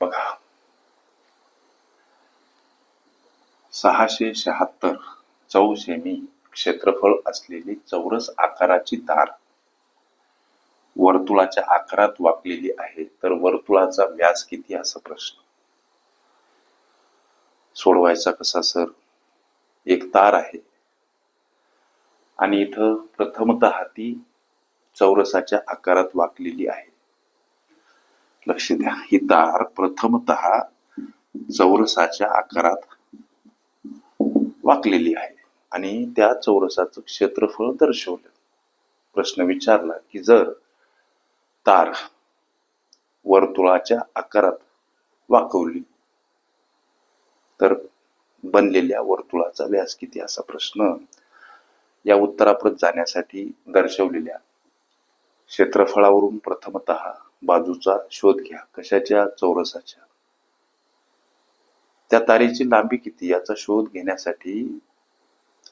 बघा. सहाशे शहात्तर चौ सेमी क्षेत्रफळ असलेली चौरस आकाराची तार वर्तुळाच्या आकारात वाकलेली आहे तर वर्तुळाचा व्यास किती? असा प्रश्न. सोडवायचा कसा सर? एक तार आहे. आणि इथं प्रथमत ती चौरसाच्या आकारात वाकलेली आहे. लक्ष द्या ही तार प्रथमतः चौरसाच्या आकारात वाकलेली आहे आणि त्या चौरसाचं क्षेत्रफळ दर्शवलं. प्रश्न विचारला की जर तार वर्तुळाच्या आकारात वाकवली तर बनलेल्या वर्तुळाचा व्यास किती? असा प्रश्न या उत्तराप्रत जाण्यासाठी दर्शवलेल्या क्षेत्रफळावरून प्रथमत बाजूचा शोध घ्या कशाच्या चौरसाच्या? त्या तारेची लांबी किती? याचा शोध घेण्यासाठी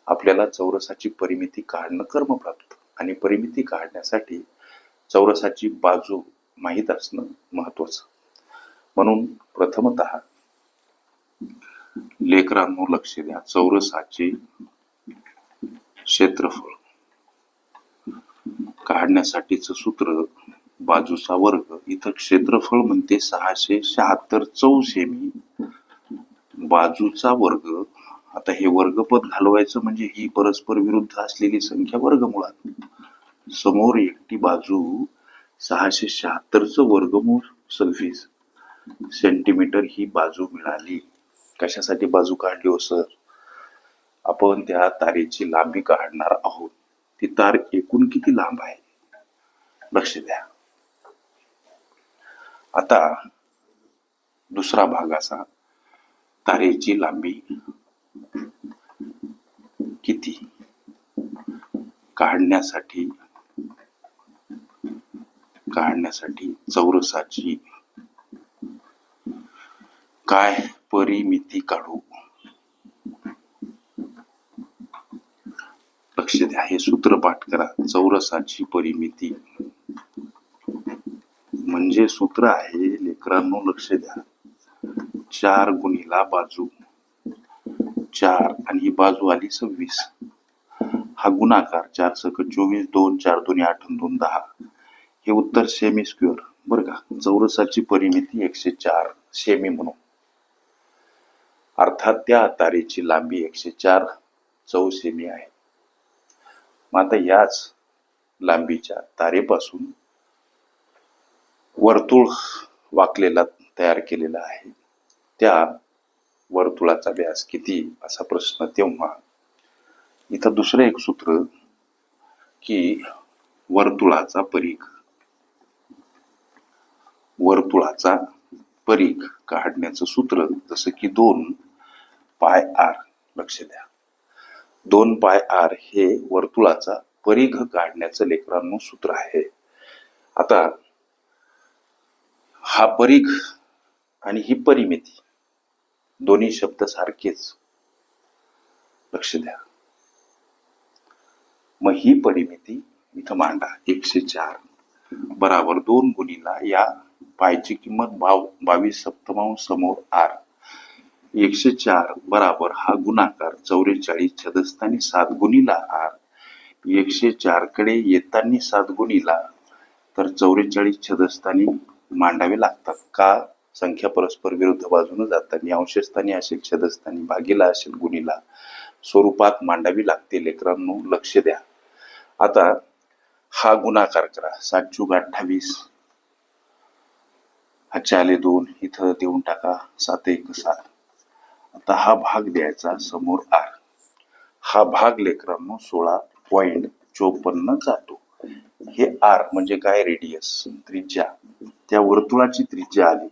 आपल्याला चौरसाची परिमिती काढणं कर्मप्राप्त. आणि परिमिती काढण्यासाठी चौरसाची बाजू माहीत असणं महत्वाचं म्हणून प्रथमतः लेकरांनो लक्ष द्या चौरसाचे क्षेत्रफळ काढण्यासाठीच सूत्र बाजूचा वर्ग. इथं क्षेत्रफळ म्हणते सहाशे शहात्तर चौ सेमी बाजूचा वर्ग. आता हे वर्गपद घालवायचं म्हणजे ही परस्पर विरुद्ध असलेली संख्या वर्गमुळात. समोर एकटी बाजू सहाशे शहात्तरच वर्गमूळ सव्वीस. सेंटीमीटर ही बाजू मिळाली. कशासाठी बाजू काढली हो सर? आपण त्या तारेची लांबी काढणार आहोत. ती तार एकूण किती लांब आहे? लक्ष द्या. आता दुसरा भाग असा तारेची लांबी किती? काढण्यासाठी काढण्यासाठी चौरसाची काय परिमिती काढू? लक्ष द्या हे सूत्र पाठ करा चौरसाची परिमिती. म्हणजे सूत्र आहे लेकरांनो लक्ष द्या. चार गुणीला बाजू. चार आणि ही बाजू आली सव्वीस. हा गुणाकार चार सक चोवीस दोन चार दोन्ही आठ दोन दहा. हे उत्तर सेमी स्क्वेअर बर का? चौरसाची परिमिती एकशे चार सेमी म्हणून अर्थात त्या तारेची लांबी एकशे चार चौ सेमी आहे. मग आता याच लांबीच्या तारेपासून वर्तुळ वाकलेला तयार केलेला आहे. त्या वर्तुळाचा व्यास किती? असा प्रश्न तेव्हा. इथं दुसरं एक सूत्र की वर्तुळाचा परीघ. वर्तुळाचा परीघ काढण्याचं सूत्र जसं की दोन पाय आर लक्ष द्या. दोन पाय आर हे वर्तुळाचा परीघ काढण्याचं लेकरांनो सूत्र आहे. आता हा परिघ आणि ही परिमिती दोन्ही शब्द सारखेच. लक्ष द्या. मग ही परिमिती इथं मांडा. एकशे चार बराबर दोन गुणीला या पायची किंमत बाव बावीस सप्तमांश समोर आर. एकशे चार बराबर हा गुणाकार चौवेचाळीस छदस्थानी सात गुणीला आर. एकशे चारकडे येतानी सात गुणीला तर चौवेचाळीस छदस्थानी मांडावे लागतात. का संख्या परस्पर विरुद्ध बाजूने जातानी अंशस्थानी असेल छदस्थानी भागीला असेल गुणीला स्वरूपात मांडावी लागते. लेकरांनो लक्ष द्या. आता हा गुणाकार करा. सात चूक अठ्ठावीस. हा आले दोन. इथं देऊन टाका. सात एक सात. आता हा भाग द्यायचा समोर आर. हा भाग लेकरांनो सोळा पॉइंट चोपन्न जातो. हे आर म्हणजे काय? रेडियस त्रिज्या. त्या वर्तुळाची त्रिज्या आली.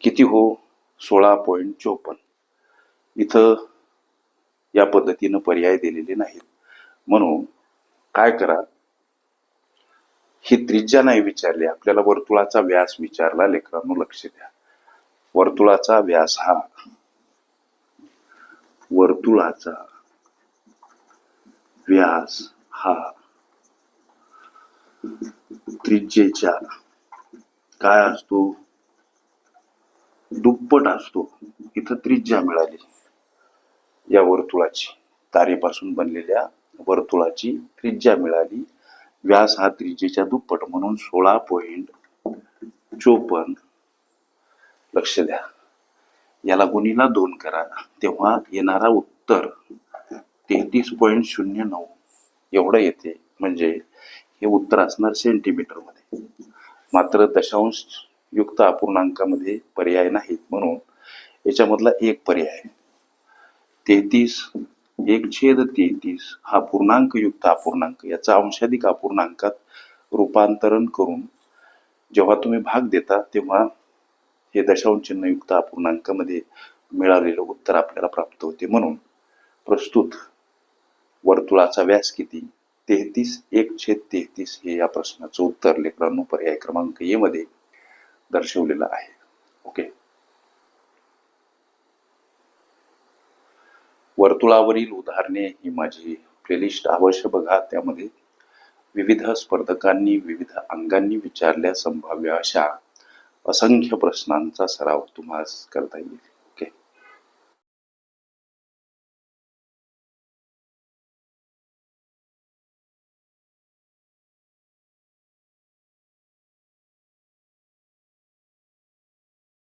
किती हो? सोळा पॉईंट चोपन्न. इथं या पद्धतीनं पर्याय दिलेले नाहीत. म्हणून काय करा? ही त्रिज्या नाही विचारली. आपल्याला वर्तुळाचा व्यास विचारला लेकरांनो लक्ष द्या. वर्तुळाचा व्यास हा वर्तुळाचा व्यास हा त्रिज्येच्या काय असतो? दुप्पट असतो. इथं त्रिज्या मिळाली. या वर्तुळाची तारेपासून बनलेल्या वर्तुळाची त्रिज्या मिळाली. व्यास हा त्रिज्येच्या दुप्पट म्हणून सोळा पॉइंट चोपन्न. लक्ष द्या. याला गुणीला दोन करा. तेव्हा येणारा उत्तर तेहतीस पॉईंट शून्य नऊ. एवढं येते. म्हणजे हे उत्तर असणार सेंटीमीटरमध्ये मात्र दशांश युक्त अपूर्णांकामध्ये पर्याय नाहीत म्हणून याच्यामधला एक पर्याय तेहतीस एक छेद तेहतीस हा पूर्णांक युक्त अपूर्णांक. याचा अंशाधिक अपूर्णांकात रूपांतरण करून जेव्हा तुम्ही भाग देता तेव्हा हे दशांश चिन्हयुक्त अपूर्णांकामध्ये मिळालेलं उत्तर आपल्याला प्राप्त होते. म्हणून प्रस्तुत वर्तुळाचा व्यास किती? तेहतीस एक छेद तेहतीस हे या प्रश्नाचं उत्तर लेकरांनो पर्याय क्रमांक ए मध्ये दर्शवलेलं आहे. ओके वर्तुळावरील उदाहरणे ही माझी प्लेलिस्ट अवश्य बघा. त्यामध्ये विविध स्पर्धकांनी विविध अंगांनी विचारल्या संभाव्य अशा असंख्य प्रश्नांचा सराव तुम्हाला करता येईल.